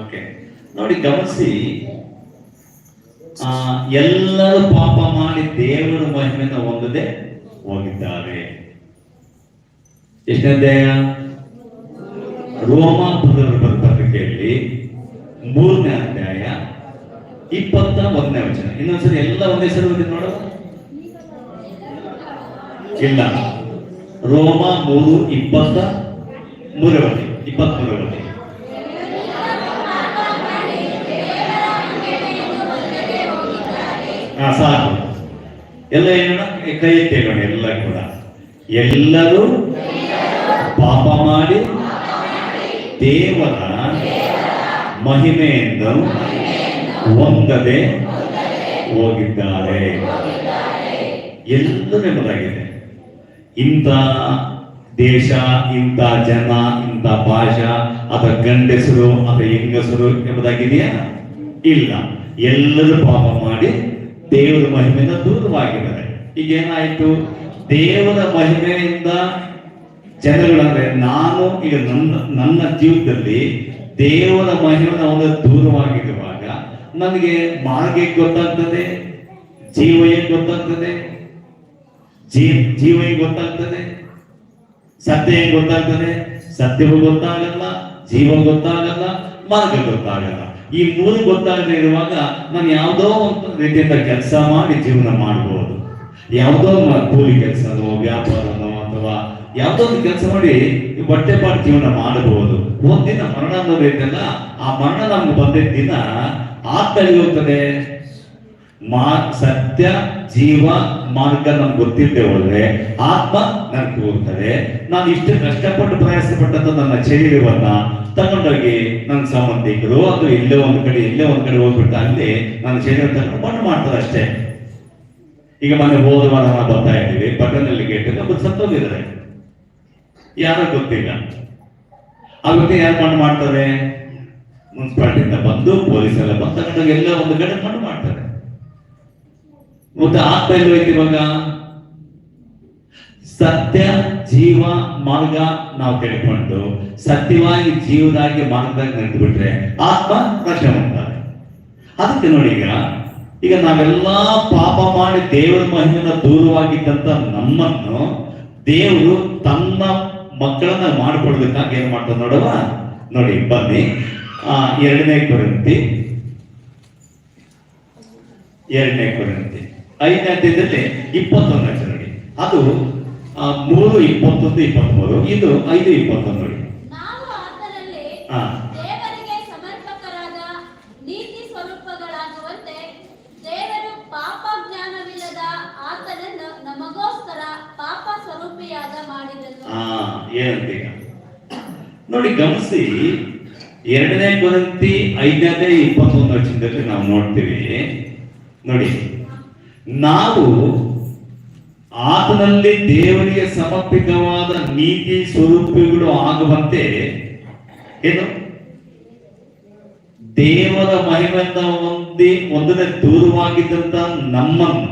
Okay ನೋಡಿ ಗಮನಿಸಿ ಆ, ಎಲ್ಲರೂ ಪಾಪ ಮಾಡಿ ದೇವರ ಮಹಿಮೆಯನ್ನು ಹೊಂದದೆ ಹೋಗಿದ್ದಾರೆ. ಎಷ್ಟನೇ ಅಧ್ಯಾಯ? ರೋಮ ಪತ್ರಿಕೆಯಲ್ಲಿ ಮೂರನೇ ಅಧ್ಯಾಯ. ಇಪ್ಪತ್ತ ಒಂದನೇ ವಚನ. ಇನ್ನೊಂದ್ಸರಿ ಎಲ್ಲ ಒಂದೇ ಸರಿ ಓದಿ ನೋಡು. ಇಲ್ಲ. ರೋಮ ಮೂರು ಇಪ್ಪತ್ತ ಮೂರವತಿ ಇಪ್ಪತ್ತ್ ಮೂರನೇ ವಚನ ಹಾ, ಸಾಕು. ಎಲ್ಲ ಏನೋಣ ಕೈ ಎತ್ತೇಗೋಣ ಎಲ್ಲ ಕೂಡ. ಎಲ್ಲರೂ ಪಾಪ ಮಾಡಿ ದೇವರ ಮಹಿಮೆಯನ್ನು ಹೊಂದದೆ ಹೋಗಿದ್ದಾರೆ. ಎಲ್ಲರೂ ಎಂಬುದಾಗಿದೆ ಇಂಥ ದೇಶ, ಇಂಥ ಜನ, ಇಂಥ ಭಾಷಾ ಅಥವಾ ಗಂಡಸರು ಅಥವಾ ಹೆಂಗಸರು ಎಂಬುದಾಗಿದೆಯಾ ಇಲ್ಲ. ಎಲ್ಲರೂ ಪಾಪ ಮಾಡಿ ದೇವರ ಮಹಿಮೆಯಿಂದ ದೂರವಾಗಿದ್ದಾರೆ. ಈಗ ಏನಾಯ್ತು ದೇವರ ಮಹಿಮೆಯಿಂದ ಜನಗಳಂದ್ರೆ ನಾನು, ಈಗ ನನ್ನ ನನ್ನ ಜೀವನದಲ್ಲಿ ದೇವರ ಮಹಿಮೆಯಿಂದ ಒಂದು ದೂರವಾಗಿರುವಾಗ ನನಗೆ ಹೇಗ್ ಗೊತ್ತಾಗ್ತದೆ ಜೀವ ಏನ್ ಗೊತ್ತಾಗ್ತದೆ ಜೀವ ಹೇಗ್ ಗೊತ್ತಾಗ್ತದೆ, ಸತ್ಯ ಏನ್ ಗೊತ್ತಾಗ್ತದೆ, ಸತ್ಯವೂ ಗೊತ್ತಾಗಲ್ಲ, ಜೀವ ಗೊತ್ತಾಗಲ್ಲ, ಮಾರ್ಗ ಗೊತ್ತಾಗಲ್ಲ. ಈ ಮೂರು ಗೊತ್ತಾಗದೇ ಇರುವಾಗ ನಾನು ಯಾವುದೋ ಒಂದು ರೀತಿಯಿಂದ ಕೆಲಸ ಮಾಡಿ ಜೀವನ ಮಾಡಬಹುದು ಯಾವುದೋ ಕೂಲಿ ಕೆಲಸನೋ ವ್ಯಾಪಾರನೋ ಅಥವಾ ಯಾವುದೋ ಕೆಲಸ ಮಾಡಿ ಬಟ್ಟೆ ಪಾಡು ಜೀವನ ಮಾಡಬಹುದು. ಒಂದಿನ ಮರಣ ಅನ್ನೋದು ಆ ಮರಣ ನಮ್ಗೆ ಬಂದಿದ್ದ ದಿನ ಆತ್ಮಲ್ಲಿ ಹೋಗ್ತದೆ ಮಾ, ಸತ್ಯ, ಜೀವ, ಮಾರ್ಗ ನಮ್ಗೆ ಗೊತ್ತಿದ್ದೆ ಹೋದ್ರೆ ಆತ್ಮ ನನ್ಗೆ ಹೋಗ್ತದೆ ನಾನು ಇಷ್ಟು ಕಷ್ಟಪಟ್ಟು ಪ್ರಯಾಸ ಪಟ್ಟಂತ ನನ್ನ ಶರೀರವನ್ನ ತಗೊಂಡೋಗಿ ನನ್ನ ಸಂಬಂಧಿಕರು ಅಥವಾ ಇಲ್ಲೇ ಒಂದ್ ಕಡೆ ಇಲ್ಲೇ ಒಂದ್ ಕಡೆ ಹೋಗ್ಬಿಟ್ಟು ಅಲ್ಲಿ ನನ್ನ ಶರೀರ ತಗೊಂಡು ಮಾಡ್ತಾರೆ ಅಷ್ಟೇ. ಈಗ ಮನೆ ಹೋದ ಬರ್ತಾ ಇದ್ದೀವಿ, ಪಟ್ಟಣದಲ್ಲಿ ಗೇಟ್ ಸತ್ತೋಗಿದ್ದಾರೆ. ಯಾರೋ ಗೊತ್ತಿಲ್ಲ. ಅವತ್ತೆ ಯಾರು ಮಣ್ಣು ಮಾಡ್ತಾರೆ? ಮುನ್ಸಿಪಾಲ್ಟಿಯಿಂದ ಬಂದು ಪೊಲೀಸ್ ಎಲ್ಲ ಬಂದು ಎಲ್ಲ ಒಂದು ಕಡೆ ಮಣ್ಣು ಮಾಡ್ತಾರೆ. ಮತ್ತೆ ಆತ್ಮ ಇಲ್ಲ ಇವಾಗ? ಸತ್ಯ, ಜೀವ, ಮಾರ್ಗ ನಾವು ತಿಳ್ಕೊಂಡು ಸತ್ಯವಾಗಿ ಜೀವದಾಗಿ ಮಾರ್ಗದಾಗಿ ನಿಂತು ಬಿಟ್ರೆ ಆತ್ಮ ರಕ್ಷಣೆ ಮಾಡ್ತಾರೆ. ಅದಕ್ಕೆ ನೋಡಿ ಈಗ ಈಗ ನಾವೆಲ್ಲ ಪಾಪ ಮಾಡಿ ದೇವರ ಮಹಿಮೆಯಿಂದ ದೂರವಾಗಿದ್ದಂತ ನಮ್ಮನ್ನು ದೇವರು ತನ್ನ ಮಕ್ಕಳನ್ನ ಮಾಡ್ಕೊಡ್ಬೇಕಾಗಿ ಏನ್ ಮಾಡ್ತಾರೆ ನೋಡುವ ನೋಡಿ ಬನ್ನಿ. ಆ ಎರಡನೇ ಕೊರಂತಿ. ಎರಡನೇ ಕೊರಂತಿ. ಐದನೇ ಅಧ್ಯಾಯದಲ್ಲಿ ಇಪ್ಪತ್ತೊಂದು ಅಕ್ಷರ ನೋಡಿ ಅದು ಮೂರು ಇಪ್ಪತ್ತೊಂದು ಇಪ್ಪತ್ಮೂರು. ಇದು ಐದು ಇಪ್ಪತ್ತೊಂದು ನೋಡಿ. ಹಾ. ನೋಡಿ, ಗಮನಿಸಿ, ಎರಡನೇ ಕೊರಂತಿ ಐದನೇ ಇಪ್ಪತ್ತೊಂದು ವಚನದಲ್ಲಿ ನಾವು ನೋಡ್ತೀವಿ. ನೋಡಿ, ನಾವು ಆತನಲ್ಲಿ ದೇವರಿಗೆ ಸಮರ್ಪಿತವಾದ ನೀತಿ ಸ್ವರೂಪಿಗಳು ಆಗುವಂತೆ ಏನು? ದೇವರ ಮಹಿಮೆಯಿಂದ ಹೊಂದಿ ಒಂದನೇ ದೂರವಾಗಿದ್ದಂತ ನಮ್ಮನ್ನು.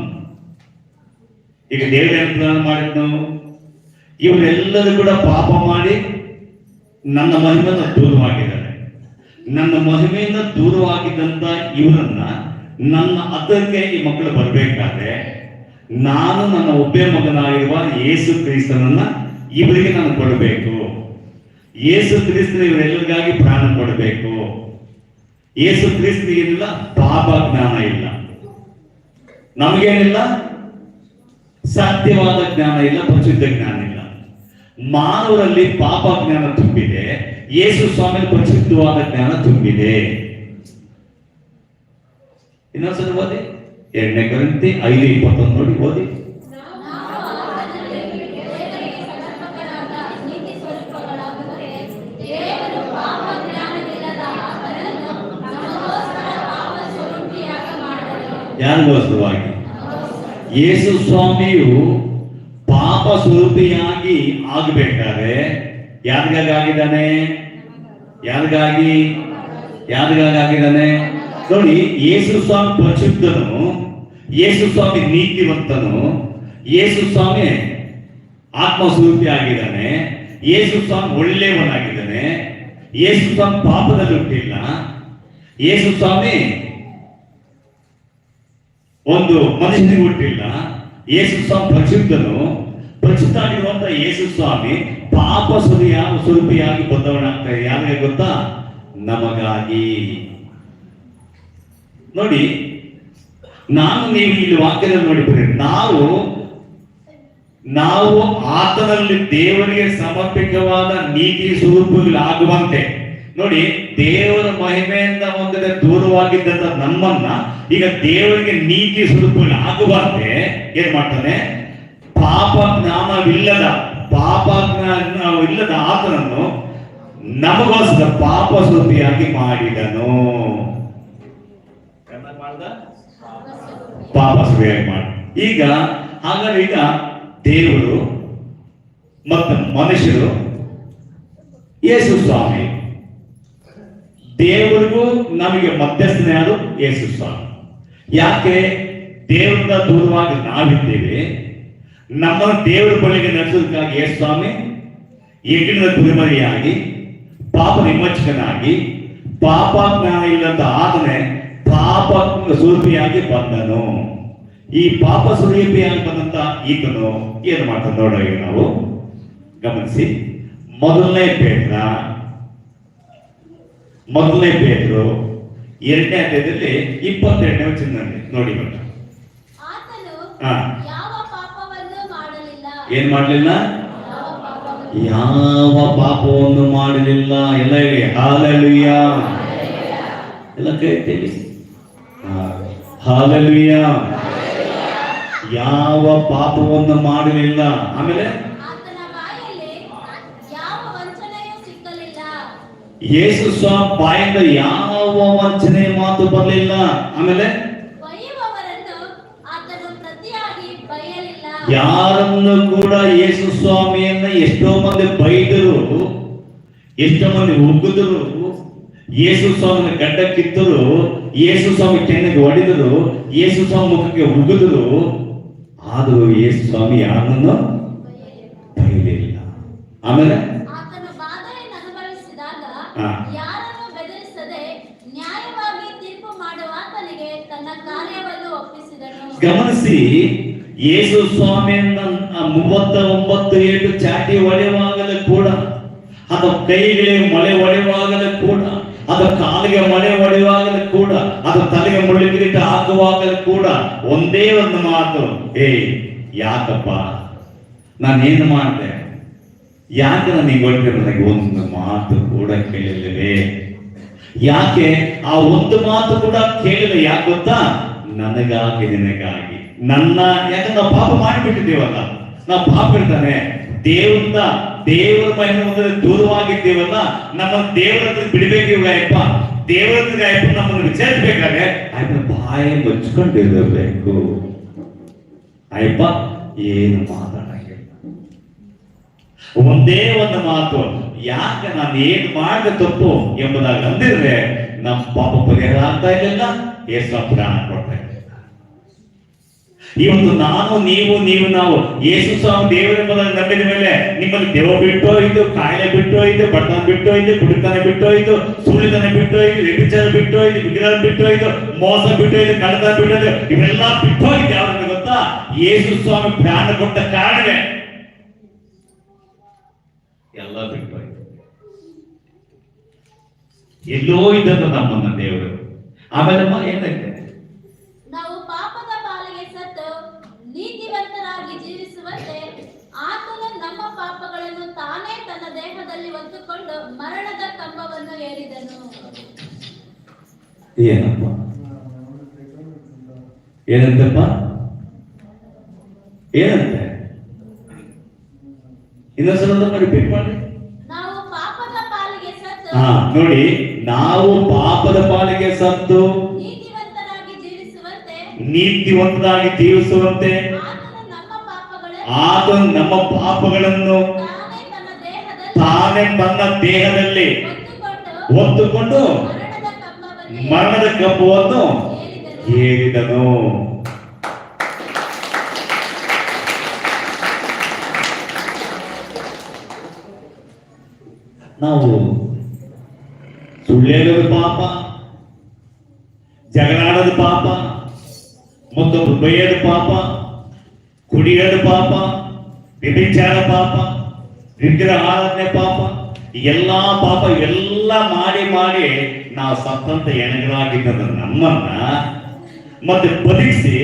ಈಗ ದೇವರ ಏನು ಮಾಡಿದ್ನು ಇವರೆಲ್ಲರೂ ಕೂಡ ಪಾಪ ಮಾಡಿ ನನ್ನ ಮಹಿಮೆಯನ್ನು ದೂರವಾಗಿದ್ದಾರೆ. ನನ್ನ ಮಹಿಮೆಯಿಂದ ದೂರವಾಗಿದ್ದಂತ ಇವರನ್ನ ನನ್ನ ಹತ್ತಕ್ಕೆ ಈ ಮಕ್ಕಳು ಬರಬೇಕಾದ್ರೆ ನಾನು ನನ್ನ ಒಬ್ಬೇ ಮಗನಾಗಿರುವ ಯೇಸು ಕ್ರಿಸ್ತನನ್ನ ಇವರಿಗೆ ನಾನು ಕೊಡಬೇಕು. ಯೇಸು ಕ್ರಿಸ್ತನ ಇವರೆಲ್ಲರಿಗಾಗಿ ಪ್ರಾಣ ಕೊಡಬೇಕು. ಯೇಸು ಕ್ರಿಸ್ತನಿಗೇನಿಲ್ಲ ಪಾಪ ಜ್ಞಾನ ಇಲ್ಲ. ನಮಗೇನಿಲ್ಲ? ಸತ್ಯವಾದ ಜ್ಞಾನ ಇಲ್ಲ, ಪರಿಶುದ್ಧ ಜ್ಞಾನ ಮಾನವರಲ್ಲಿ ಪಾಪ ಜ್ಞಾನ ತುಂಬಿದೆ, ಯೇಸು ಸ್ವಾಮಿ ಪರಿಶುದ್ಧವಾದ ಜ್ಞಾನ ತುಂಬಿದೆ. ಇನ್ನೊಂದ್ಸಲ ಓದಿ. ಎರಡನೇ ಗ್ರಂಥಿ ಐದು ಇಪ್ಪತ್ತೊಂದು ನೋಡಿ ಓದಿ. ಯಾರಿಗೋಸ್ಕರವಾಗಿ? ಯೇಸು ಸ್ವಾಮಿಯು ಪಾಪ ಸ್ವರೂಪಿಯಾಗಿ ಆಗ್ಬೇಕಾದ್ರೆ ಯಾರಿಗಾಗಿ ಆಗಿದ್ದಾನೆ ಯಾರಿಗಾಗಿ? ಯಾರಿಗಾಗಿ ಆಗಿದ್ದಾನೆ ನೋಡಿ, ಯೇಸು ಸ್ವಾಮಿ ಪ್ರಸಿದ್ಧನು ಯೇಸು ಸ್ವಾಮಿ ನೀತಿವಂತನು, ಯೇಸು ಸ್ವಾಮಿ ಆತ್ಮಸ್ವರೂಪಿ ಆಗಿದ್ದಾನೆ ಯೇಸು ಸ್ವಾಮಿ ಒಳ್ಳೆಯವನಾಗಿದ್ದಾನೆ, ಯೇಸು ಸ್ವಾಮಿ ಪಾಪದಲ್ಲಿ ಹುಟ್ಟಿಲ್ಲ, ಯೇಸು ಸ್ವಾಮಿ ಒಂದು ಮನುಷ್ಯನಿಗೆ ಹುಟ್ಟಿಲ್ಲ, ಯೇಸು ಸ್ವಾಮಿ ಪರಿಶುದ್ಧನು ಪರಿಶುದ್ಧ ಆಗಿರುವಂತ ಯೇಸು ಸ್ವಾಮಿ ಪಾಪ ಸುರಿಯ ಸ್ವರೂಪಿಯಾಗಿ ಬಂದವನಾಗ್ತಾರೆ ಯಾರಿಗೆ ಗೊತ್ತಾ? ನಮಗಾಗಿ. ನೋಡಿ, ನಾನು ನೀವು ಇಲ್ಲಿ ವಾಕ್ಯದಲ್ಲಿ ನೋಡಿದ್ರೆ ನಾವು ನಾವು ಆತನಲ್ಲಿ ದೇವರಿಗೆ ಸಮರ್ಪಿತವಾದ ನೀತಿ ಸ್ವರೂಪಗಳಾಗುವಂತೆ. ನೋಡಿ, ದೇವರ ಮಹಿಮೆಯಿಂದ ಒಂದೆಡೆ ದೂರವಾಗಿದ್ದಂತ ನಮ್ಮನ್ನ ಈಗ ದೇವರಿಗೆ ನೀತಿ ಸ್ವರೂಪಗಳಾಗುವಂತೆ ಏನ್ ಮಾಡ್ತಾನೆ? ಪಾಪ ಜ್ಞಾನವಿಲ್ಲದ ಪಾಪ ಜ್ಞಾನವಿಲ್ಲದ ಆತನನ್ನು ನಮಗೋಸ್ಕರ ಪಾಪ ಸ್ವರೂಪಿಯಾಗಿ ಮಾಡಿದನು? ಪಾಪ ಸ್ವರೂಪಿಯಾಗಿ ಮಾಡಿ. ಈಗ, ಹಾಗಾದ್ರೆ ಈಗ ದೇವರು ಮತ್ತು ಮನುಷ್ಯರು ಯೇಸು ಸ್ವಾಮಿ. ದೇವರಿಗೂ ನಮಗೆ ಮಧ್ಯಸ್ಥನೇ ಅದು ಯೇಸು ಸ್ವಾಮಿ. ಯಾಕೆ? ದೇವರಿಂದ ದೂರವಾಗಿ ನಾವಿದ್ದೇವೆ. ನಮ್ಮನ್ನು ದೇವರ ಬಳಿಗೆ ನಡೆಸೋದಕ್ಕಾಗಿ ಯೇಸು ಸ್ವಾಮಿ ಯಜ್ಞದ ಕುರಿಮರಿಯಾಗಿ ಪಾಪ ವಿಮೋಚಕನಾಗಿ ಪಾಪ ಜ್ಞಾನ ಇಲ್ಲದ ಆತನೇ ಪಾಪ ಸ್ವರೂಪಿಯಾಗಿ ಬಂದನು. ಈ ಪಾಪ ಸ್ವರೂಪಿಯಾಗಿ ಬಂದಂತ ಈತನು ಏನು ಮಾಡ್ತಾನೆ ನೋಡೋಣ ನಾವು. ಗಮನಿಸಿ. ಮೊದಲನೇ ಪೇತ್ರ ಮೊದಲನೇ ಪೇತ್ರು ಎರಡನೇ ಅಧ್ಯಾಯದಲ್ಲಿ ಇಪ್ಪತ್ತೆರಡನೇ ವಚನದಲ್ಲಿ ನೋಡಿ ಬಣ್ಣ ಆತನು ಹಾ. ಯಾವ ಪಾಪವನ್ನು ಮಾಡಲಿಲ್ಲ ಏನ್ ಮಾಡಲಿಲ್ಲ? ಯಾವ ಪಾಪವನ್ನು ಮಾಡಲಿಲ್ಲ? ಎಲ್ಲ ಹೇಳಿ, ಹಾಲೆಲುಯ್ಯ. ಎಲ್ಲ ಕೇಳ್ತೀವಿ. ಹಾಲೆಲುಯ್ಯ. ಯಾವ ಪಾಪವನ್ನು ಮಾಡಲಿಲ್ಲ? ಆಮೇಲೆ? ಯೇಸು ಸ್ವಾಮಿ ಬಾಯಿಂದ ಯಾವ ವಂಚನೆ ಮಾತು ಬರಲಿಲ್ಲ? ಆಮೇಲೆ? ಯಾರನ್ನು ಕೂಡ ಯೇಸು ಸ್ವಾಮಿಯನ್ನ ಎಷ್ಟೋ ಮಂದಿ ಬೈದರು ಎಷ್ಟೋ ಮಂದಿ ಉಗ್ಗಿದ್ರು ಯೇಸು ಸ್ವಾಮಿನ ಗಡ್ಡ ಕಿತ್ತರು ಯೇಸು ಸ್ವಾಮಿ ಕೆನ್ನಿಗೆ ಹೊಡೆದರು ಯೇಸು ಸ್ವಾಮಿ ಮುಖಕ್ಕೆ ಉಗ್ಗಿದ್ರು. ಆದರೂ ಯೇಸು ಸ್ವಾಮಿ ಯಾರನ್ನು ಬೈಲಿಲ್ಲ. ಆಮೇಲೆ? ಗಮನಿಸಿ ಯೇಸು ಸ್ವಾಮಿಯನ್ನ ಮೂವತ್ತ ಒಂಬತ್ತು ಏಟು ಚಾಟಿ ಒಡೆಯುವಾಗಲೂ ಕೂಡ, ಅದು ಕೈಗೆ ಮಳೆ ಒಡೆಯುವಾಗಲೂ ಕೂಡ, ಅದು ಕಾಲಿಗೆ ಮಳೆ ಒಡೆಯುವಾಗಲೂ ಕೂಡ, ಅದು ತಲೆಗೆ ಮುಳುಗಿಟ್ಟು ಹಾಕುವಾಗಲೂ ಕೂಡ ಒಂದೇ ಒಂದು ಮಾತು, ಏ, ಯಾಕಪ್ಪ? ನಾನೇನು ಮಾಡಿದೆ? ಯಾಕೆ ನನಗೆ ಹೊರಗೆ ನನಗೆ ಒಂದು ಮಾತು ಕೂಡ ಕೇಳಲಿಲ್ಲವೇ? ಯಾಕೆ? ಆ ಒಂದು ಮಾತು ಕೂಡ ಕೇಳಿದೆ ಯಾಕೆ ಗೊತ್ತಾ? ನನಗಾಗಿ, ನಿನಗಾಗಿ. ನನ್ನ, ಯಾಕಂದ್ರೆ ನಾವು ಪಾಪ ಮಾಡಿಬಿಟ್ಟಿದ್ದೇವಲ್ಲ ನಾವು ಪಾಪ ಇರ್ತಾನೆ. ದೇವರಿಂದ ದೇವರ ಮಹಿಮೆ ದೂರವಾಗಿದ್ದೇವಲ್ಲ, ನಮ್ಮ ದೇವರ ಹತ್ರ ಬಿಡಬೇಕು ಗಾಯಪ್ಪ. ದೇವರ ಹತ್ರ ಗಾಯಪ್ಪ ನಮ್ಮನ್ನು ವಿಚಾರಿಸಬೇಕಾದ್ರೆ, ಆಯ್ತು ಬಾಯಿ ಮುಚ್ಕೊಂಡಿರಬೇಕು. ಆಯ್ಪ ಏನು ಮಾತಾಡಂಗಿಲ್ಲ ಒಂದೇ ಒಂದು ಮಾತು, ಯಾಕೆ ನಾನು ಏನ್ ಮಾಡಿದ ತಪ್ಪು ಎಂಬುದಾಗಿ ಅಂದಿದ್ರೆ, ನಮ್ಮ ಪಾಪ ಪರಿಹಾರ ಆಗ್ತಾ ಇರಲಿಲ್ಲ. ಏಸ ಪ್ರಾಣ ಕೊಡ್ತಾ ಇವತ್ತು ನಾನು, ನೀವು ನೀವು, ನಾವು ಯೇಸು ಸ್ವಾಮಿ ದೇವರ ಎಂಬುದಾಗಿ ನಂಬಿದ ಮೇಲೆ ನಿಮ್ಮಲ್ಲಿ ದೇವ ಬಿಟ್ಟು ಹೋಯ್ತು ಕಾಯಿಲೆ ಬಿಟ್ಟು ಹೋಯ್ತು ಬಡತನ ಬಿಟ್ಟು ಹೋಯ್ತು ಕುಡಿತನ ಬಿಟ್ಟು ಹೋಯ್ತು ಸುಳ್ಳಿತನ ಬಿಟ್ಟು ಹೋಯ್ತು ವ್ಯಭಿಚಾರ ಬಿಟ್ಟು ಹೋಯ್ತು ವಿಗ್ರಹ ಬಿಟ್ಟು ಹೋಯ್ತು ಮೋಸ ಬಿಟ್ಟು ಹೋಯ್ತು ಕಳ್ಳತನ ಬಿಟ್ಟು ಹೋಯ್ತು ಇವೆಲ್ಲ ಬಿಟ್ಟು ಹೋಯ್ತು ಯಾವ್ದು ಗೊತ್ತಾ? ಯೇಸು ಸ್ವಾಮಿ ಪ್ರಾಣ ಕೊಟ್ಟ ಕಾರಣವೇ. ಎಲ್ಲ ಬಿಟ್ಟು ಹೋಯ್ತು ಎಲ್ಲೋ ನಮ್ಮನ್ನ ದೇವರು. ಆಮೇಲೆ ಏನೈತೆ ನಾವು ಪಾಪದ ಪಾಲಿಗೆ ಸತ್ತು ನೀತಿವಂತರಾಗಿ ಜೀವಿಸುವಂತೆ ಆತನು ನಮ್ಮ ಪಾಪಗಳನ್ನು ತಾನೇ ತನ್ನ ದೇಹದಲ್ಲಿ ಹೊತ್ತುಕೊಂಡು ಮರಣದ ಕಂಬವನ್ನು ಏರಿದನು. ಏನಪ್ಪ? ಏನಂತಪ್ಪ? ಏನಂತೆ? ಇನ್ನೊಂದ್ಸಲ ರಿಪೀಟ್ ಮಾಡಿ ನೋಡಿ ನಾವು ಪಾಪದ ಪಾಲಿಗೆ ಸತ್ತು ನೀತಿವಂತರಾಗಿ ಜೀವಿಸುವಂತೆ ಆತ ನಮ್ಮ ಪಾಪಗಳನ್ನು ತಾನೇ ತನ್ನ ದೇಹದಲ್ಲಿ ಒತ್ತುಕೊಂಡು ಮರಣದ ಕಪ್ಪವನ್ನು ಏರಿದನು. ನಾವು ಸುಳ್ಳು ಹೇಳೋದು ಪಾಪ ಜಗಳಾಡೋದು ಪಾಪ ಮತ್ತೊಬ್ಬರು ಬೈಯೋದು ಪಾಪ ಕುಡಿಯೋದು ಪಾಪ ವ್ಯಭಿಚಾರ ಪಾಪ ವಿಗ್ರಹ ಆರಾಧನೆ ಪಾಪ ಈ ಎಲ್ಲಾ ಪಾಪ ಎಲ್ಲ ಮಾಡಿ ಮಾಡಿ ನಾವು ಸತ್ತಂತ ಎಣಗಳಾಗಿದ್ದ ನಮ್ಮನ್ನ ಮತ್ತೆ ಬದುಕಿಸಿ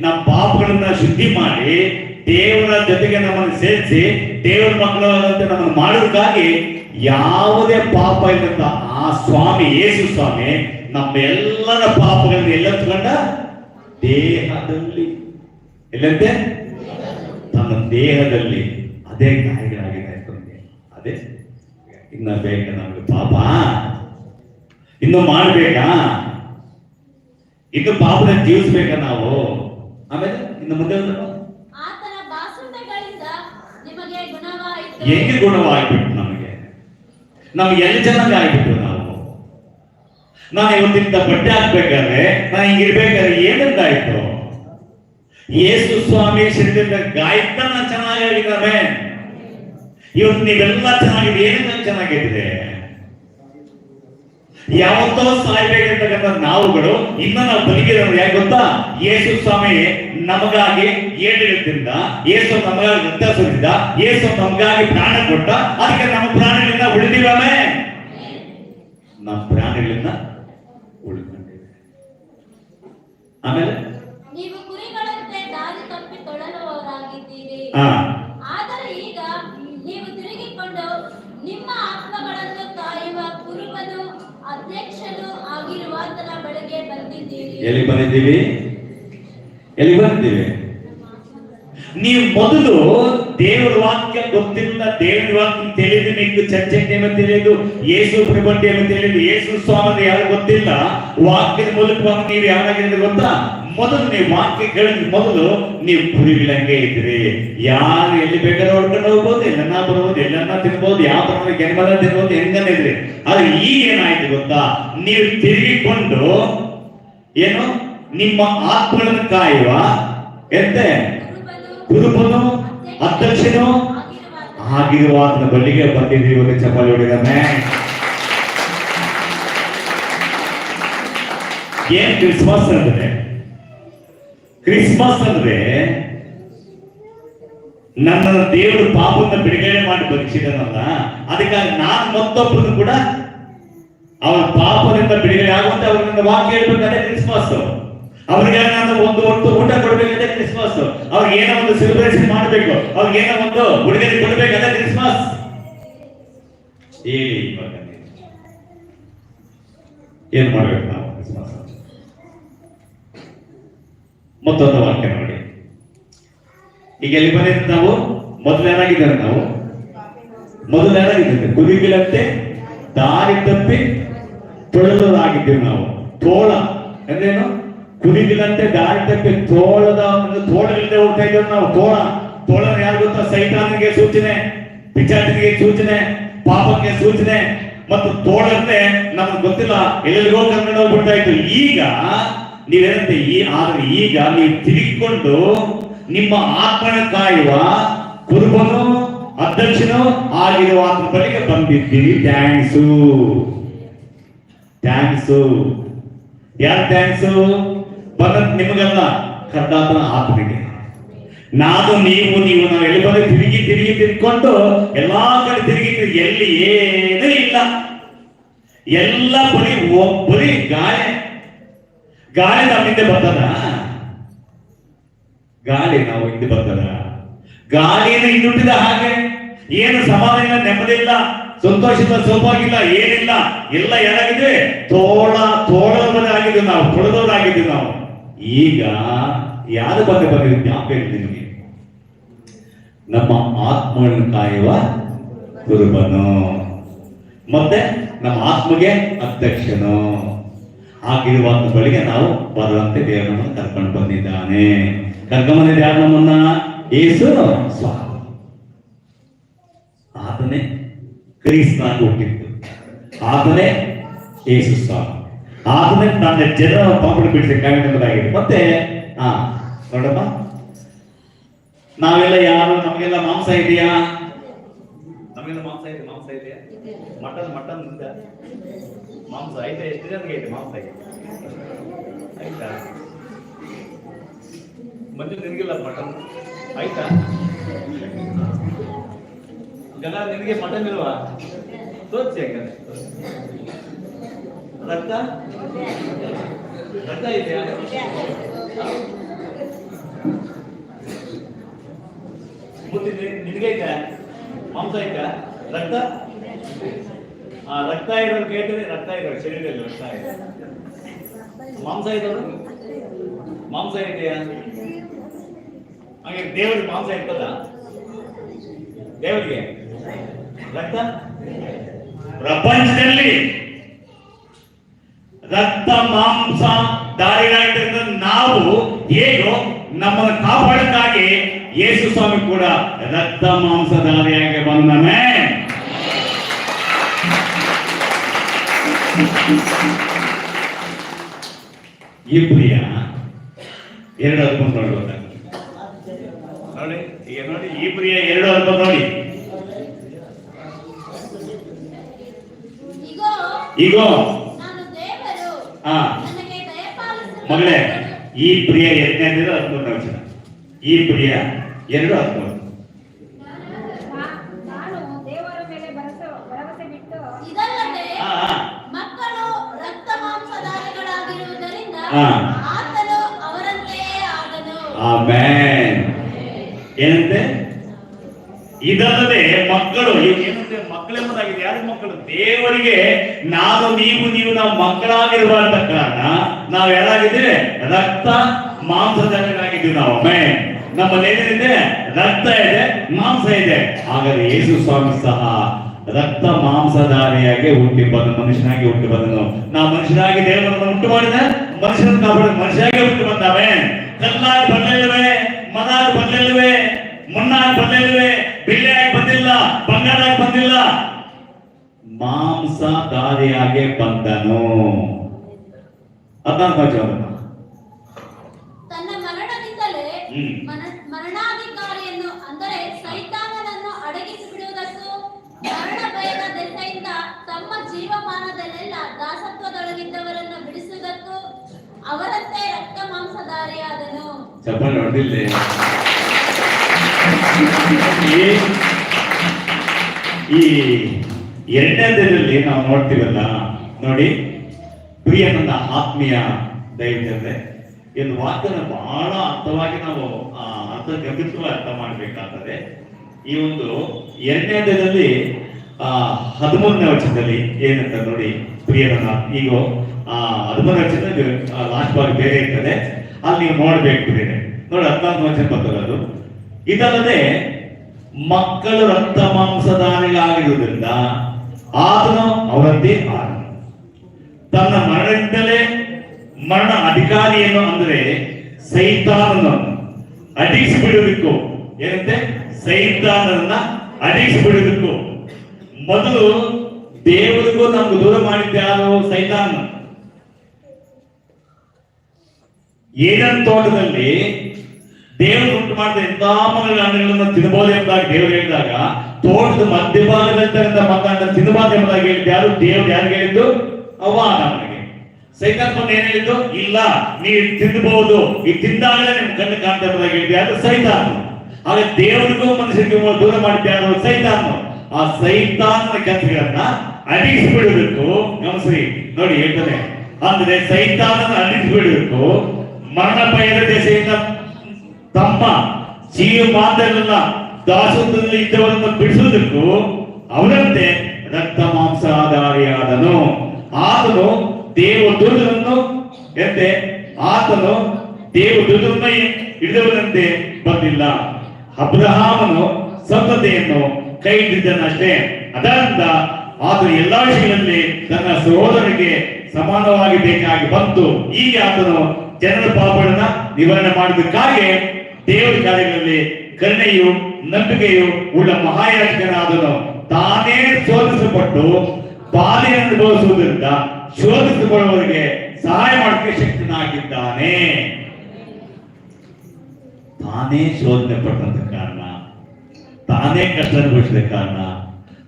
ನಮ್ಮ ಪಾಪಗಳನ್ನ ಶುದ್ಧಿ ಮಾಡಿ ದೇವರ ಜೊತೆಗೆ ನಮ್ಮನ್ನು ಸೇರಿಸಿ ದೇವರ ಮಕ್ಕಳಾದಂತೆ ನಮ್ಮನ್ನು ಮಾಡೋದಕ್ಕಾಗಿ ಯಾವುದೇ ಪಾಪ ಇದ್ದಂತ ಆ ಸ್ವಾಮಿ ಯೇಸು ಸ್ವಾಮಿ ನಮ್ಮ ಎಲ್ಲರ ಪಾಪಗಳನ್ನು ಎಲ್ಲತ್ಕೊಂಡ? ದೇಹದಲ್ಲಿ. ಎಲ್ಲಂತೆ? ತನ್ನ ದೇಹದಲ್ಲಿ ಅದೇ ಗಾಯಗಳಾಗಿದೆ. ಅದೇ. ಇನ್ನ ಬೇಕಾ ನಮ್ಗೆ ಪಾಪ? ಇನ್ನು ಮಾಡ್ಬೇಕಾ? ಇನ್ನು ಪಾಪದ ಜೀವಿಸ್ಬೇಕಾ ನಾವು? ಆಮೇಲೆ ಇನ್ನು ಮುಂದೆ ಒಂದು ಹೆಂಗೆ ಗುಣವಾಗ್ಬಿಟ್ಟು ನಮ್ಗೆ ಎಲ್ಲಿ ಚೆನ್ನಾಗಿ ಆಗಿಬಿಟ್ಟು ನಾವು? ನಾನು ಇವತ್ತಿಂದ ಬಟ್ಟೆ ಹಾಕ್ಬೇಕಾದ್ರೆ, ನಾನು ಹಿಂಗಿರ್ಬೇಕಾದ್ರೆ ಏನಂತಾಯ್ತು? ಯೇಸು ಸ್ವಾಮಿ ಶರೀರದ ಗಾಯತ್ತ ನಾನು ಚೆನ್ನಾಗಿದ್ದಾನೆ ಇವತ್ತು ನೀವೆಲ್ಲ ಚೆನ್ನಾಗಿದೆ ಏನಂತ ಚೆನ್ನಾಗಿದೆ ಯಾವತ್ತೋ ಸಾಯ್ಬೇಕಂತಕ್ಕಂಥ ನಾವುಗಳು ಇನ್ನ ನಾವು ಬದುಕಿರೋದು ಯಾಕೆ ಗೊತ್ತಾ? ಯೇಸು ಸ್ವಾಮಿ ನಮಗಾಗಿ ಏಳುಗಳಿಂದ ಯೇಸು ನಮಗಾಗಿ ವ್ಯತ್ಯಾಸದಿಂದ ಯೇಸು ನಮಗಾಗಿ ಪ್ರಾಣ ಕೊಟ್ಟ ಅದಕ್ಕೆ ನಮ್ಮ ಪ್ರಾಣಗಳಿಂದ ಉಳಿದಿವೇ ನಮ್ಮ ಪ್ರಾಣಗಳಿಂದ ಆಮೇಲೆ? ನೀವು ಕುರಿಗಳಂತೆ ದಾರಿ ತಪ್ಪಿ ತೊಳಲುವವರಾಗಿದ್ದೀರಿ. ಎಲ್ಲಿ ಬಂದಿದ್ದೀವಿ ಎಲ್ಲಿ ಬಂದಿದ್ದೀವಿ ನೀವು ಮೊದಲು ದೇವರ ವಾಕ್ಯ ಗೊತ್ತಿಲ್ಲ, ದೇವರ ವಾಕ್ಯ ತಿಳಿದು ನಿಮ್ಗೆ ಚರ್ಚೆಗೆ ತಿಳಿದು, ಯೇಸು ಪ್ರಬಂಧ ತಿಳಿದು, ಯೇಸು ಸ್ವಾಮಿ ಯಾರು ಗೊತ್ತಿಲ್ಲ, ವಾಕ್ಯದ ಮೂಲಕವಾಗಿ ನೀವು ಯಾರಾಗಿದ್ರೆ ಗೊತ್ತಾ? ಮೊದಲು ನೀವು ವಾಕ್ಯ ಕೇಳಿದ ಮೊದಲು ನೀವು ಕುರಿಗಳಂಗೆ ಇದ್ರಿ ಯಾರು ಎಲ್ಲಿ ಬೇಕಾದ್ರೆ ಹೊಡ್ಕೊಂಡು ಹೋಗ್ಬೋದು, ಎಲ್ಲನ್ನ ಬರ್ಬೋದು, ಎಲ್ಲನ್ನ ತಿನ್ಬೋದು, ಯಾವ ತರ ಗೆನ್ಮಲ ತಿನ್ಬೋದು, ಹೆಂಗನ್ನ ಇದ್ರಿ ಆದ್ರೆ ಈಗ ಏನಾಯ್ತು ಗೊತ್ತಾ? ನೀವು ತಿರುಗಿಕೊಂಡು ಏನು? ನಿಮ್ಮ ಆತ್ಮಗಳನ್ನು ಕಾಯುವ, ಎಂತೆ? ಕುರುಬನು, ಅಧ್ಯಕ್ಷನು ಆಗಿರುವ ಆತನ ಬಳಿಗೆ ಬಂದಿದ್ದೀವಿ ಒಂದು ಚಪಾಲಿ ಹೊಡಿದಾನೆ ಏನ್ ಕ್ರಿಸ್ಮಸ್ ಅಂದ್ರೆ? ಕ್ರಿಸ್ಮಸ್ ಅಂದ್ರೆ ನನ್ನ ದೇವರು ಪಾಪವನ್ನು ಬಿಡುಗಡೆ ಮಾಡಿ ಬದುಕಿಸಿದನಲ್ಲ ಅದಕ್ಕಾಗಿ ನಾನು ಮತ್ತೊಬ್ಬರನ್ನು ಕೂಡ ಅವರ ಪಾಪದಿಂದ ಬಿಡುಗಡೆ ಆಗುವಂತೆ ಅವರಿಂದ ವಾಕ್ಯ ಹೇಳ್ಬೇಕಾದ್ರೆ ಕ್ರಿಸ್ಮಸ್. ಅವ್ರಿಗೆ ಏನಾದ್ರು ಒಂದು ಹೊತ್ತು ಊಟ ಕೊಡ್ಬೇಕಾದ್ರೆ ಕ್ರಿಸ್ಮಸ್. ಅವ್ರಿಗೆ ಏನೋ ಒಂದು ಸೆಲೆಬ್ರೇಷನ್ ಮಾಡಬೇಕು. ಅವ್ರಿಗೆ ಏನೋ ಒಂದು ಉಡುಗೊರೆ ಕೊಡ್ಬೇಕಾದ್ರೆ ಕ್ರಿಸ್ಮಸ್. ಹೇಳಿ. ಏನ್ ಮಾಡ್ಬೇಕು ನಾವು ಕ್ರಿಸ್ಮಸ್? ಮತ್ತೊಂದು ವಾಕ್ಯ ನೋಡಿ. ಈಗ ಎಲ್ಲಿ ಬಂದಿದ್ದ ನಾವು? ಮೊದಲು ಏನಾಗಿದ್ದಾರೆ ನಾವು? ಮೊದಲು ಏನಾಗಿದ್ದೇವೆ ಕುರಿಗಳಂತೆ ದಾರಿ ತಪ್ಪಿ ತೊಳೆದರಾಗಿದ್ದೇವೆ ನಾವು. ತೋಳ. ಅಂದ್ರೇನು ಕುರಿಗಳಂತೆ ದಾರಿ ತೋಳದ ತೋಳಗಳಿಂದ ಹೋಗ್ತಾ ಇದ್ದೇವೆ ನಾವು. ತೋಳ. ತೋಳ ಯಾರು ಗೊತ್ತಾ? ಸೈತಾನಿಗೆ ಸೂಚನೆ ಪಿಚಾಟಿಗೆ ಸೂಚನೆ, ಪಾಪಕ್ಕೆ ಸೂಚನೆ ಮತ್ತು ತೋಳಂತೆ ನಮ್ಗೆ ಗೊತ್ತಿಲ್ಲ, ಎಲ್ಲೆಲ್ಲಿಗೋ ಕನ್ನಡ ಹೋಗ್ಬಿಡ್ತಾ ಇತ್ತು ಈಗ ನೀವೇನಂತೆ ಈ ಆದ್ರೆ ಈಗ ನೀವು ತಿರುಗಿಕೊಂಡು ನಿಮ್ಮ ಆತ್ಮನ ಕಾಯುವ ಕುರುಬನು, ಅಧ್ಯಕ್ಷನು ಆಗಿರುವ ಆತನ ಬಳಿಗೆ ಬಂದಿದ್ದೀರಿ. ಥ್ಯಾಂಕ್ಸು. ಥ್ಯಾಂಕ್ಸು ಯಾರು ಥ್ಯಾಂಕ್ಸು ಬರತ್ ನಿಮಗಲ್ಲ. ಕರ್ದಾತನ ಆತ್ಮಿಗೆ ನಾನು ನೀವು ನೀವು, ನಾವು ಎಲ್ಲಿ ಬಂದ್ರೆ ತಿರುಗಿ ತಿರುಗಿ, ತಿರ್ಕೊಂಡು ಎಲ್ಲಾ ಕಡೆ ತಿರುಗಿ ತಿರುಗಿ, ಎಲ್ಲಿ ಏನೂ ಇಲ್ಲ. ಎಲ್ಲ ಬರೀ ಬರೀ ಗಾಳಿ. ಗಾಳಿ ನಮ್ಮ ಹಿಂದೆ ಬರ್ತದ? ಗಾಳಿ ನಾವು ಹಿಂದೆ ಬರ್ತದ? ಗಾಳಿಯನ್ನು ಹಿಂದುಟ್ಟಿದ ಹಾಗೆ ಏನು ಸಮಾಧಾನ ನೆಮ್ಮದಿ ಇಲ್ಲ. ಸಂತೋಷದ ಸೋಪಾಗಿಲ್ಲ ಏನಿಲ್ಲ. ಎಲ್ಲ ಏನಾಗಿದೆ? ತೋಳ ತೋಳದವರಾಗಿದ್ದೀವಿ ನಾವು ತೊಳೆದವರಾಗಿದ್ದೀವಿ ನಾವು. ಈಗ ಯಾರು ಬಗ್ಗೆ ಬಗ್ಗೆ ಜ್ಞಾಪಕ ಹೇಳ್ತೀನಿ ನಿಮಗೆ? ನಮ್ಮ ಆತ್ಮವನ್ನು ಕಾಯುವ ಕುರುಬನು ಮತ್ತೆ ನಮ್ಮ ಆತ್ಮಗೆ ಅಧ್ಯಕ್ಷನು. ಆಗಿರುವ ಬಳಿಗೆ ನಾವು ಬರುವಂತೆ ದೇವರನ್ನು ಕರ್ಕೊಂಡು ಬಂದಿದ್ದಾನೆ. ಕರ್ಕೊಂಡು ಬಂದಿದ್ದ ಯಾರು ಏಸು ಸ್ವಾಮಿ ಆತನೇ ಕ್ರೀಸ್ತನಾಗಿ ಹುಟ್ಟಿದ್ದು ಆತನೇ ಯೇಸು ಸ್ವಾಮಿ ಆತನೇ ತನ್ನ ಜನರ ಪಾಪಗಳು ಬಿಡಿಸಬೇಕಾಗಿದೆ ಮತ್ತೆ ಹಾ ನೋಡಮ್ಮ, ನಾವೆಲ್ಲ ಯಾರು? ನಮಗೆಲ್ಲ ಮಾಂಸ ಇದೆಯಾ? ನಮಗೆಲ್ಲ ಮಾಂಸ ಇದೆ, ಮಾಂಸ ಇದೆಯಾ? ಮಟನ್ ಮಟನ್ ಇದೆ. ಮಾಂಸ ಐತೆ, ಎಷ್ಟು ಜನರಿಗೆ ಐತೆ ಮಾಂಸ ಐತೆ? ಆಯ್ತಾ ಮಂಜು, ನಿನಗಿಲ್ಲ ಮಟನ್? ಆಯ್ತಾ ಗಂಗ ನಿನಗೆ ಮಟನ್ ಇಲ್ವಾ? ತೋರಿಸಿ ಹಂಗಾರೆ ರಕ್ತ? ರಕ್ತ ಇದೆಯಾ? ಬುದ್ಧಿ ನಿನಗೈತೆ ಮಾಂಸ ಐತೆ? ರಕ್ತ? ಆ, ರಕ್ತ ಇರೋರು ಕೇಳ್ತೀನಿ, ರಕ್ತ ಇರೋರು, ಶರೀರದಲ್ಲಿ ರಕ್ತ ಇದೆ. ಮಾಂಸ ಇರೋರು ಮಾಂಸ ಇದೆಯಾ? ಹಾಗೆ ದೇವರಿಗೆ ಮಾಂಸ ಇರ್ತದ? ದೇವರಿಗೆ? ರಕ್ತ? ಪ್ರಪಂಚದಲ್ಲಿ ರಕ್ತ ಮಾಂಸ ದಾರಿಗಳಾಗಿದ್ದರಿಂದ ನಾವು ಹೇಗೋ ನಮ್ಮನ್ನು ಕಾಪಾಡಕ್ಕಾಗಿ ಯೇಸು ಸ್ವಾಮಿ ಕೂಡ ರಕ್ತ ಮಾಂಸ ದಾರಿಯಾಗಿ ಬಂದನೇ ಇಬ್ರಿಯ ಪ್ರಿಯ ಎರಡು ಅದ್ಭುತ ನೋಡ್ಬೋದ ನೋಡಿ ಈಗ ನೋಡಿ ಇಬ್ರಿಯ ಪ್ರಿಯ ಎರಡು ಅದ್ಭುತ ನೋಡಿ ಈಗೋ. ಹಾ ಮಗಳೇ ಈ ಪ್ರಿಯ ಎರಡನೇದಿರೋ ಹದಿಮೂರನೇ ವಚನ. ಈ ಪ್ರಿಯ ಎರಡು ಹದಿಮೂರು ದೇವರಿಗೆ ನಾನು ನೀವು ನೀವು ನಾವು ಮಕ್ಕಳಾಗಿರುವಂತ ಕಾರಣ ನಾವು ಯಾರಾಗಿದ್ದೇವೆ? ರಕ್ತ ಮಾಂಸದವರಾಗಿದ್ದೀವಿ ನಾವು. ನಮ್ಮಲ್ಲಿ ಏನೇನಿದೆ ರಕ್ತ ಇದೆ, ಮಾಂಸ ಇದೆ. ಹಾಗಾದ್ರೆ ಯೇಸು ಸ್ವಾಮಿ ಸಹ ರಕ್ತ ಮಾಂಸಧಾರಿಯಾಗಿ ಹುಟ್ಟಿ ಬಂದ ಮನುಷ್ಯನಾಗಿ ಹುಟ್ಟಿ ಬಂದನು. ನಾವು ಮನುಷ್ಯನಾಗಿ ದೇವರನ್ನು ಉಂಟು ಮಾಡಿದ ಮನುಷ್ಯನ ಕಾಪಾಡ ಮನುಷ್ಯನಾಗಿ ಹುಟ್ಟಿ ಬಂದಾವೆ ಕಲ್ಲಾಗಿ ಬರಲಿಲ್ಲವೇ ಮನಾಗಿ ಬರಲಿಲ್ಲವೇ ಮುನ್ನಾಗಿ ಬರಲಿಲ್ಲವೇ ಬಿಳಿಯಾಗಿ ಬಂದಿಲ್ಲ, ಬಂಗಾರಾಗಿ ಬಂದಿಲ್ಲ ಮಾಂಸಧಾರಿಯಾಗಿ ಬಂದನು. ಹದಿನಾಲ್ಕು ತನ್ನ ಮರಣದಿಂದಲೇ ಮರಣಾಧಿಕಾರಿಯನ್ನು ಅಂದರೆ ಸೈತಾನನನ್ನು ಅಡಗಿಸಿ ಬಿಡುವುದಕ್ಕೂ ಮರಣ ಭಯದ ದೆಸೆಯಿಂದ ತಮ್ಮ ಜೀವಮಾನದಲ್ಲೆಲ್ಲ ದಾಸತ್ವದೊಳಗಿದ್ದವರನ್ನು ಬಿಡಿಸುವುದಕ್ಕೂ ಅವರಂತೆ ರಕ್ತ ಮಾಂಸಧಾರಿಯಾದನು. ಚಪ್ಪಲ್ ಹೊಡೆದಿಲ್ಲ. ಈ ಎರಡನೇದಲ್ಲಿ ನಾವು ನೋಡ್ತೀವಲ್ಲ, ನೋಡಿ ಪ್ರಿಯ ನನ್ನ ಆತ್ಮೀಯ ದೈವಜನರೇ ಇದು ವಾಕ್ಯನ ಬಹಳ ಅರ್ಥವಾಗಿ ನಾವು ಅರ್ಥ ಗಮನಿಸುವ ಅರ್ಥ ಮಾಡಬೇಕಾದರೆ, ಈ ಒಂದು ಎರಡನೇದಲ್ಲಿ ಆ, ಹದಿಮೂರನೇ ವರ್ಷದಲ್ಲಿ ಏನಂತ ನೋಡಿ ಪ್ರಿಯ ನನ್ನ ಈಗ ಆ ಹದಿಮೂರು ವರ್ಷದಲ್ಲಿ ಲಾಸ್ಟ್ ಭಾಗ ಬೇರೆ ಇರ್ತದೆ, ಅಲ್ಲಿ ನೀವು ನೋಡ್ಬೇಕು ಬೇರೆ. ನೋಡಿ, ಹದಿನಾಲ್ಕು ವರ್ಷ ಬರ್ತದೆ ಅದು. ಇದಲ್ಲದೆ ಮಕ್ಕಳು ರಕ್ತ ಮಾಂಸದಾನಿಗಳಾಗಿರುವುದರಿಂದ ಆತನು ಅವರಂತೆ ಆದನು ತನ್ನ ಮರಣದಿಂದಲೇ ಮರಣ ಅಧಿಕಾರಿಯನ್ನು ಅಂದರೆ ಸೈತಾನನನ್ನು ಅಡಿಸಿಬಿಡುವುದಕ್ಕೂ ಏನಂತೆ? ಸೈತಾನನ್ನ ಬಿಡಬೇಕು ಮೊದಲು ದೇವರಿಗೂ ನಮ್ಗೆ ದೂರ ಮಾಡಿದ್ಯಾರು ಸೈತಾನ ಏದನ್ ತೋಟದಲ್ಲಿ ದೇವರು ಉಂಟು ಮಾಡಿದ ಎಂತಾ ಮಗಳ ಹಣ್ಣುಗಳನ್ನು ತಿನ್ನಬಹುದು ಎಂಬುದಾಗಿ ದೇವರು ಹೇಳಿದಾಗ ತೋಟದ ಮಧ್ಯಭಾಗದಲ್ಲಿರ್ತಕ್ಕಂಥ ಮಕ್ಕಳನ್ನ ತಿನ್ನಬಾರ್ದು ಎಂಬುದಾಗಿ ಹೇಳಿದ್ದು ಯಾರು? ದೇವರು ಯಾರಿಗೆ ಹೇಳಿದ್ದು? ಅವ ಸೈತಾನ್ ಬಂದು ಏನ್ ಹೇಳಿದ್ದು? ಇಲ್ಲ ನೀವು ತಿನ್ನಬಹುದು ಈ ತಿಂದಾಗಲೇ ನಿಮ್ ಕಣ್ಣು ಕಾಣ್ತಾ ಎಂಬುದಾಗಿ ಹೇಳಿದ್ದು. ಯಾರು ಸೈತಾನ್. ಹಾಗೆ ದೇವರಿಗೂ ಮನುಷ್ಯರಿಗೆ ದೂರ ಮಾಡಿದ್ದೆ ಯಾರು? ಸೈತಾನ್. ಆ ಸೈತಾನನ ಕೆಲಸಗಳನ್ನ ಬಿಡಬೇಕು ಗಮನಿಸ್ರಿ ನೋಡಿ ಹೇಳ್ತಾನೆ. ಅಂದ್ರೆ ಸೈತಾನನ ಅಡಿಸಿಬಿಡುವುದಕ್ಕೂ ಮರಣ ಭಯದ ದೆಸೆಯಿಂದ ತಮ್ಮ ಜೀವ ಮಾತ್ರವಲ್ಲ ದಾಸತ್ವದಲ್ಲಿ ಇದ್ದವರನ್ನು ಬಿಡಿಸುವುದಕ್ಕೂ ಅವನಂತೆ ರಕ್ತ ಮಾಂಸಾಧಾರಿಯಾದನು. ಆತನು ದೇವ ದೂತನನ್ನು ಎಂತೆ ಆತನು ದೇವ ದೂತನನ್ನು ಹಿಡಿದವನಂತೆ ಬಂದಿಲ್ಲ. ಅಬ್ರಹಾಮನು ಸಂತತೆಯನ್ನು ಕೈ ಅದರಿಂದ ಆತನು ಎಲ್ಲಾ ವಿಷಯಗಳಲ್ಲಿ ತನ್ನ ಸಹೋದರಿಗೆ ಸಮಾನವಾಗಿ ಬೇಕಾಗಿ ಬಂತು ಈ ಆತನು ಜನರ ಪಾಪಗಳನ್ನ ನಿವಾರಣೆ ಮಾಡಿದಕ್ಕಾಗಿ ದೇವರ ಕಾರ್ಯಗಳಲ್ಲಿ ಕರುಣೆಯು ನಂಬಿಕೆಯು ಉಳ್ಳ ಮಹಾಯಾಜಕನಾದನು. ತಾನೇ ಶೋಧಿಸಲ್ಪಟ್ಟು ಬಾಧೆ ಅನುಭವಿಸುವುದರಿಂದ ಶೋಧಿಸಿಕೊಳ್ಳುವವರಿಗೆ ಸಹಾಯ ಮಾಡಕ್ಕೆ ಶಕ್ತನಾಗಿದ್ದಾನೆ. ತಾನೇ ಶೋಧನೆ ಪಟ್ಟಂತ ಕಾರಣ, ತಾನೇ ಕಷ್ಟ ಅನುಭವಿಸಿದ ಕಾರಣ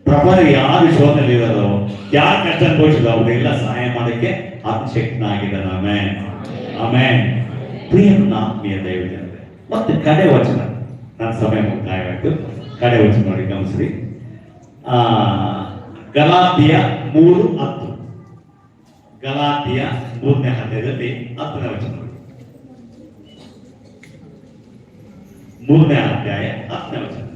ಪ್ರಪಂಚ ಯಾರು ಶೋಧನೆ ಇರೋದೋ ಯಾರು ಕಷ್ಟ ಅನುಭವಿಸಿದ ಅವರೆಲ್ಲ ಸಹಾಯ ಮಾಡಕ್ಕೆ ಆತ್ಮಶಕ್ತನಾಗಿದ್ದಾನೆ. ಆಮೇನ್. ಆಮೇನ್. ಪ್ರಿಯನ ಆತ್ಮೀಯ ದೈವ ಮತ್ತೆ ಕಡೆ ವಚನ. ನನ್ನ ಸಮಯ ಮುಕ್ತಾಯವಾಯ್ತು. ಕಡೆ ವಚನ ನೋಡಿ ಗಮನಿಸ್ರಿ. ಆ ಗಲಾತಿಯ ಮೂರು ಹತ್ತು. ಗಲಾತಿಯ ಮೂರನೇ ಅಧ್ಯಾಯದಲ್ಲಿ ಹತ್ತನೇ ವಚನ ನೋಡಿ. ಮೂರನೇ ಅಧ್ಯಾಯ ಹತ್ತನೇ ವಚನ.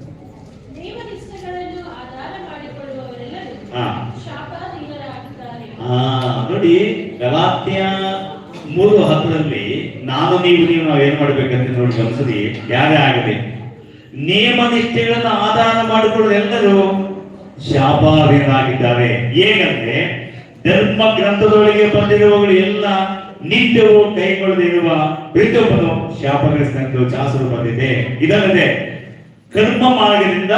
ನೋಡಿ ಗಲಾತ್ಯ ಮೂರು ಹತ್ತರಲ್ಲಿ ನಾನು ನೀವು ನೀವು ನಾವು ಏನ್ ಮಾಡ್ಬೇಕಂತ ನೋಡಿ ಗಮನಿಸಿ ಯಾರೇ ಆಗಲಿ. ನೇಮ ನಿಷ್ಠೆಗಳನ್ನು ಆಧಾರ ಮಾಡಿಕೊಳ್ಳುವ ಎಲ್ಲರೂ ಶಾಪಾಧೀನರಾಗಿದ್ದಾರೆ ಹೇಗಂದ್ರೆ, ಧರ್ಮ ಗ್ರಂಥದೊಳಗೆ ಬಂದಿರುವವರು ಎಲ್ಲ ನಿತ್ಯವೂ ಕೈಗೊಳ್ಳದಿರುವ ಪ್ರತಿಯೊಬ್ಬನು ಶಾಪಗ್ರಸ್ತನೆಂದು ಶಾಸರು ಬಂದಿದೆ. ಇದಲ್ಲದೆ, ಕರ್ಮ ಮಾರ್ಗದಿಂದ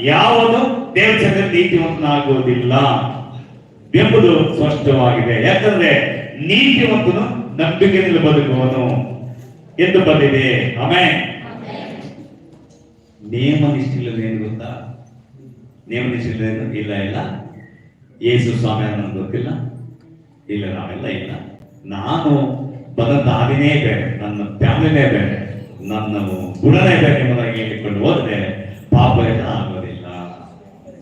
ಯಾವುದು ದೇವಚಂದ್ರ ನೀತಿವಂತನಾಗುವುದಿಲ್ಲ ಎಂಬುದು ಸ್ಪಷ್ಟವಾಗಿದೆ. ಯಾಕಂದ್ರೆ, ನೀತಿವಂತನು ನಂಬಿಕೆಯಲ್ಲಿ ಬದುಕುವನು ಎಂದು ಬಂದಿದೆ. ಆಮೇಲೆ ನೇಮ ಏನು ಗೊತ್ತಾ? ನೇಮ ಇಲ್ಲ ಇಲ್ಲ. ಯೇಸು ಸ್ವಾಮಿ ನನಗೆ ಗೊತ್ತಿಲ್ಲ. ಇಲ್ಲ ನಾವೆಲ್ಲ ಇಲ್ಲ ನಾನು ಬಂದಂತ ಹಾದಿನೇ ಬೇರೆ, ನನ್ನ ಫ್ಯಾಮಿಲಿನೇ ಬೇರೆ, ನನ್ನ ಗುಣನೇ ಬೇರೆ ಎಂಬುದಾಗಿ ಹೇಳಿಕೊಂಡು ಹೋದ್ರೆ ಪಾಪ ಎಲ್ಲ ಆಗೋದಿಲ್ಲ.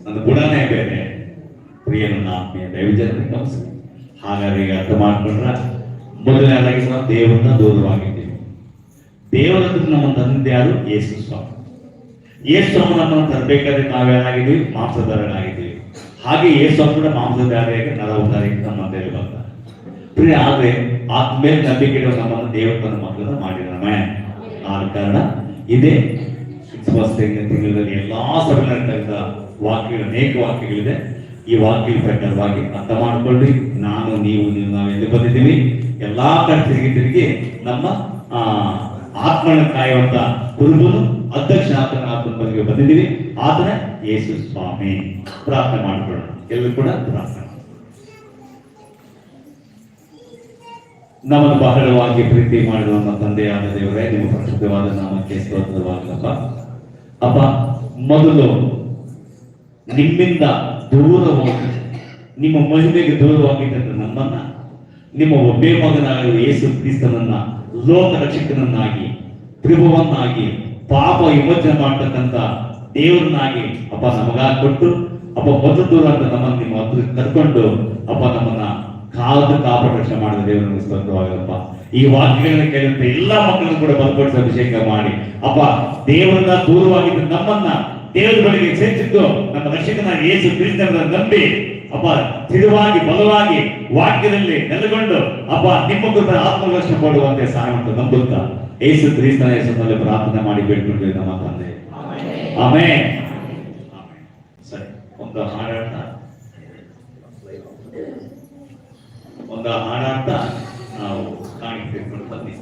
ನನ್ನ ಗುಣನೇ ಬೇರೆ. ಪ್ರಿಯನ ಆತ್ಮೀಯ ದೈವಜನ ಗಮನಿಸಿ ಹಾಗಾದ್ರೆ ಈಗ ಅರ್ಥ ಮಾಡ್ಕೊಂಡ್ರ? ಮೊದಲನೇದಾಗಿ ನಾವು ದೇವರನ್ನ ದೂರವಾಗಿದ್ದೀವಿ. ದೇವರ ನಮ್ಮ ತಂದೆ ಯಾರು? ಯೇಸು ಸ್ವಾಮಿ. ಯೇಸು ನಮ್ಮನ್ನು ತರಬೇಕಾದ್ರೆ ನಾವೇನಾಗಿದ್ದೀವಿ ಮಾಂಸಧಾರನಾಗಿದ್ದೀವಿ ಹಾಗೆ ಯೇಸು ಕೂಡ ಮಾಂಸಧಾರಿಯಾಗಿ ನರವಧಾರಿಗೆ ನಮ್ಮ ಮಧ್ಯದಲ್ಲಿ ಬಂದ. ಪ್ರಿಯ, ಆದ್ರೆ ಆತ್ಮೇಲೆ ನಂಬಿಕೆ ನಮ್ಮನ್ನು ದೇವರು ತನ್ನ ಮಾಡಿದ ಮಾಡಿದ್ದಾನೆ ಆದ ಕಾರಣ ಇದೇ ತಿಂಗಳಲ್ಲಿ ಎಲ್ಲಾ ಸಭೆಗಳ ವಾಕ್ಯಗಳು, ಅನೇಕ ವಾಕ್ಯಗಳಿದೆ. ಈ ವಾಕ್ಯ ಪ್ರಕಾರವಾಗಿ ಅರ್ಥ ಮಾಡಿಕೊಳ್ಳಿ. ನಾನು, ನೀವು ನೀವು, ನಾವು ಎಲ್ಲಿ ಬಂದಿದ್ದೀವಿ? ಎಲ್ಲಾ ಕಡೆ ತಿರುಗಿ ತಿರುಗಿ ನಮ್ಮ ಆತ್ಮನ ಕಾಯುವಂತ ಕುರುಬನು ಅಧ್ಯಕ್ಷ ಆತನ ಆತನ ಬದಿಗೆ ಬಂದಿದ್ದೀವಿ ಆತನ ಯೇಸು ಸ್ವಾಮಿ, ಪ್ರಾರ್ಥನೆ ಮಾಡ್ಕೊಳ್ಳೋಣ. ಎಲ್ಲರೂ ಕೂಡ ಪ್ರಾರ್ಥನೆ. ನಮ್ಮನ್ನು ಬಹಳವಾಗಿ ಪ್ರೀತಿ ಮಾಡಿದ ನಮ್ಮ ತಂದೆಯಾದ ದೇವರೇ, ನಿಮ್ಮ ಪ್ರಸಿದ್ಧವಾದ ನಾಮಕ್ಕೆ ಸ್ತೋತ್ರವಾಗಲಪ್ಪ. ಅಪ್ಪ, ಮೊದಲು ನಿಮ್ಮಿಂದ ದೂರ ನಿಮ್ಮ ಮಹಿಮೆಗೆ ದೂರವಾಗಿದ್ದಂತ ನಮ್ಮನ್ನ, ನಿಮ್ಮ ಒಬ್ಬೇ ಮಗನಾದ ಯೇಸು ಕ್ರಿಸ್ತನನ್ನ, ಲೋಕ ರಕ್ಷಕನನ್ನಾಗಿ, ಪ್ರಭುವನ್ನಾಗಿ ಪಾಪ ವಿಮೋಚನೆ ಮಾಡ್ತಕ್ಕಂಥ ದೇವರನ್ನಾಗಿ ಅಪ್ಪ ನಮಗ ಕೊಟ್ಟು, ಅಪ್ಪ ಮೊದಲು ದೂರ ಅಂತ ನಮ್ಮನ್ನು ನಿಮ್ಮ ಹತ್ರ ಕರ್ಕೊಂಡು ಅಪ್ಪ ನಮ್ಮನ್ನ ಕಾಲದ ಕಾಪಾಡ ಮಾಡಿದ ದೇವರನ್ನು ಸ್ವಂತವಾಗಪ್ಪ ಈ ವಾಕ್ಯಗಳನ್ನ ಕೇಳಿದಂತ ಎಲ್ಲಾ ಮಕ್ಕಳನ್ನು ಕೂಡ ಬಲಪಡಿಸಿ ಅಭಿಷೇಕ ಮಾಡಿ. ಅಪ್ಪ, ದೇವರನ್ನ ದೂರವಾಗಿದ್ದ ನಮ್ಮನ್ನ ದೇವರ ಬಳಿಗೆ ಸೇರಿಸಿದ್ದು ನಮ್ಮ ರಕ್ಷಕನ ಯೇಸು ಕ್ರಿಸ್ತನ ನಂಬಿ, ಅಪ್ಪ ತಿಳುವಾಗಿ ಬಲವಾಗಿ ವಾಕ್ಯದಲ್ಲಿ ನೆಲೆಗೊಂಡು, ಅಪ್ಪ, ನಿಮ್ಮ ಕೃಪೆ ಆತ್ಮರಕ್ಷಣೆ ಮಾಡುವಂತೆ ಸಹಾಯ ಅಂತ ನಂಬುತ್ತಾ. ಯೇಸು ಕ್ರಿಸ್ತನ ಹೆಸರಿನಲ್ಲಿ ಪ್ರಾರ್ಥನೆ ಮಾಡಿ ಬೇಡ್ಕೊಂಡಿದ್ದೇವೆ ನಮ್ಮ ತಂದೆ. ಆಮೇಲೆ ಸರಿ ಒಂದು ಹಾಡಾಟ ಒಂದು ಹಾಡಾಟ ನಾವು ಕಾಣಿಕೆ ತೆಗೆದುಕೊಂಡು ಬನ್ನಿ.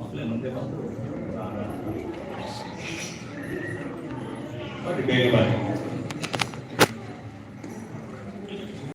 ಮಕ್ಕಳೇ ಮುಂದೆ ಬಂದು. ಬನ್ನಿ ಬೇಗ ಬನ್ನಿ.